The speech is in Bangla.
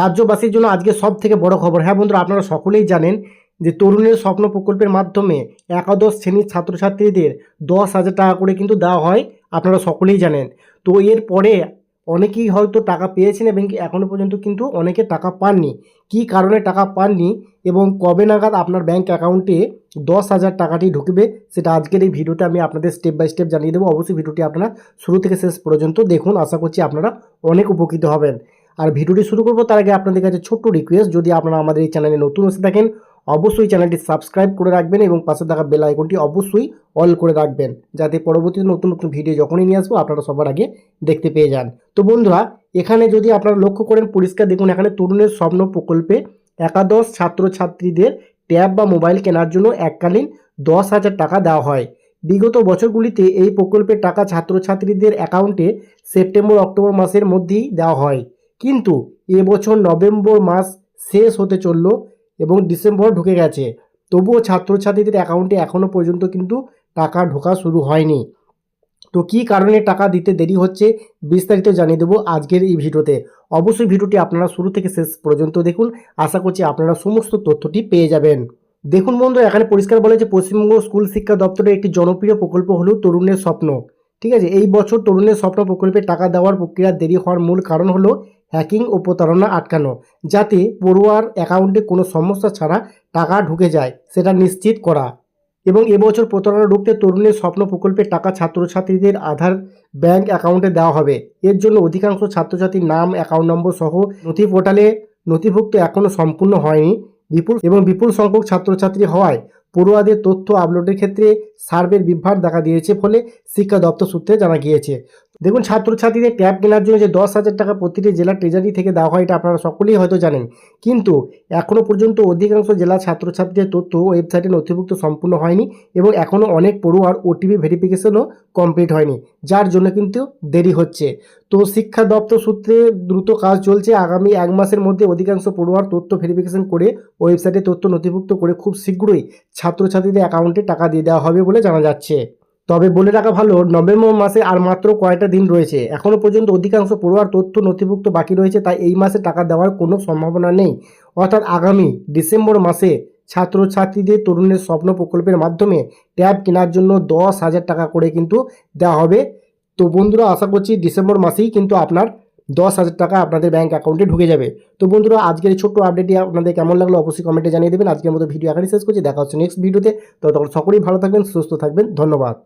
রাজ্যবাসীর জন্য আজকে সব থেকে বড় খবর। হ্যাঁ বন্ধুরা, আপনারা সকলেই জানেন যে তরুণের স্বপ্ন প্রকল্পের মাধ্যমে একাদশ শ্রেণির ছাত্রছাত্রীদের দশ হাজার টাকা করে কিন্তু দেওয়া হয়, আপনারা সকলেই জানেন। তো এর পরে অনেকেই হয়তো টাকা পেয়েছেন এবং এখনও পর্যন্ত কিন্তু অনেকে টাকা পাননি। কী কারণে টাকা পাননি এবং কবে নাগাদ আপনার ব্যাংক অ্যাকাউন্টে দশ হাজার টাকাটি ঢুকবে, সেটা আজকের এই ভিডিওতে আমি আপনাদের স্টেপ বাই স্টেপ জানিয়ে দেবো। অবশ্যই ভিডিওটি আপনারা শুরু থেকে শেষ পর্যন্ত দেখুন। আশা করছি আপনারা অনেক উপকৃত হবেন। আর ভিডিওটি শুরু করব, তার আগে আপনাদের কাছে ছোট্ট রিকোয়েস্ট যদি আপনারা আমাদের এই চ্যানেলে নতুন এসে থাকেন, অবশ্যই চ্যানেলটি সাবস্ক্রাইব করে রাখবেন এবং পাশে থাকা বেল আইকনটি অবশ্যই অল করে রাখবেন, যাতে পরবর্তীতে নতুন নতুন ভিডিও যখনই নিয়ে আসব, আপনারা সবার আগে দেখতে পেয়ে যান। তো বন্ধুরা, এখানে যদি আপনারা লক্ষ্য করেন, পরিষ্কার দেখুন, এখানে তরুণের স্বপ্ন প্রকল্পে একাদশ ছাত্রছাত্রীদের ট্যাব বা মোবাইল কেনার জন্য এককালীন দশ হাজার টাকা দেওয়া হয়। বিগত বছরগুলিতে এই প্রকল্পের টাকা ছাত্রছাত্রীদের অ্যাকাউন্টে সেপ্টেম্বর অক্টোবর মাসের মধ্যেই দেওয়া হয়। কিন্তু এবছর নভেম্বর মাস শেষ হতে চলল এবং ডিসেম্বর ঢুকে গেছে। তবুও ছাত্রছাত্রীদের অ্যাকাউন্টে এখনও পর্যন্ত কিন্তু টাকা ঢোকা শুরু হয়নি। তো কী কারণে টাকা দিতে দেরি হচ্ছে বিস্তারিত জানিয়ে দেবো আজকের এই ভিডিওতে। অবশ্যই ভিডিওটি আপনারা শুরু থেকে শেষ পর্যন্ত দেখুন। আশা করছি আপনারা সমস্ত তথ্যটি পেয়ে যাবেন। দেখুন বন্ধু এখানে পরিষ্কার বলে যে পশ্চিমবঙ্গ স্কুল শিক্ষা দপ্তরের একটি জনপ্রিয় প্রকল্প হলো তরুণের স্বপ্ন। ঠিক আছে? এই বছর তরুণের স্বপ্ন প্রকল্পে টাকা দেওয়ার প্রক্রিয়া দেরি হওয়ার মূল কারণ হলো হ্যাকিং ও প্রতারণা আটকানো, যাতে পড়ুয়ার অ্যাকাউন্টে কোনো সমস্যা ছাড়া টাকা ঢুকে যায়, সেটা নিশ্চিত করা। এবং এবছর প্রতারণা রুখতে তরুণের স্বপ্ন প্রকল্পের টাকা ছাত্রছাত্রীদের আধার ব্যাংক অ্যাকাউন্টে দেওয়া হবে। এর জন্য অধিকাংশ ছাত্রছাত্রীর নাম, অ্যাকাউন্ট নম্বর সহ নথি পোর্টালে নথিভুক্ত এখনও সম্পূর্ণ হয়নি। বিপুল এবং বিপুল সংখ্যক ছাত্রছাত্রী হওয়ায় পড়ুয়াদের তথ্য আপলোডের ক্ষেত্রে সার্ভের বিভ্রাট দেখা দিয়েছে ফলে শিক্ষা দপ্তর সূত্রে জানা গিয়েছে। দেখুন, ছাত্রছাত্রীদের ট্যাব কেনার জন্য যে দশ হাজার টাকা প্রতিটি জেলা ট্রেজারি থেকে দেওয়া হয়, এটা আপনারা সকলেই হয়তো জানেন। কিন্তু এখনও পর্যন্ত অধিকাংশ জেলা ছাত্রছাত্রীদের তথ্য ওয়েবসাইটে নথিভুক্ত সম্পূর্ণ হয়নি এবং এখনও অনেক পড়ুয়ার ওটিপি ভেরিফিকেশনও কমপ্লিট হয়নি, যার জন্য কিন্তু দেরি হচ্ছে। তো শিক্ষা দপ্তর সূত্রে দ্রুত কাজ চলছে। আগামী এক মাসের মধ্যে অধিকাংশ পড়ুয়ার তথ্য ভেরিফিকেশন করে ওয়েবসাইটে তথ্য নথিভুক্ত করে খুব শীঘ্রই ছাত্রছাত্রীদের অ্যাকাউন্টে টাকা দিয়ে দেওয়া হবে বলে জানা যাচ্ছে। তবে বলে রাখা ভালো, নভেম্বর মাসে আর মাত্র কয়েকটা দিন রয়েছে? এখনও পর্যন্ত অধিকাংশ পড়ুয়ার তথ্য নথিভুক্ত বাকি রয়েছে, তাই এই মাসে টাকা দেওয়ার কোনো সম্ভাবনা নেই। অর্থাৎ আগামী ডিসেম্বর মাসে ছাত্রছাত্রীদের তরুণের স্বপ্ন প্রকল্পের মাধ্যমে ট্যাব কেনার জন্য দশ হাজার টাকা করে কিন্তু দেওয়া হবে। তো বন্ধুরা, আশা করছি ডিসেম্বর মাসেই কিন্তু আপনার দশ হাজার টাকা আপনাদের ব্যাঙ্ক অ্যাকাউন্টে ঢুকে যাবে। তো বন্ধুরা, আজকের এই ছোট্ট আপডেটটি আপনাদের কেমন লাগল অবশ্যই কমেন্টে জানিয়ে দেবেন। আজকের মতো ভিডিও এখানে শেষ করছি। দেখা হচ্ছে নেক্সট ভিডিওতে ততক্ষণ সকলেই ভালো থাকবেন, সুস্থ থাকবেন। ধন্যবাদ।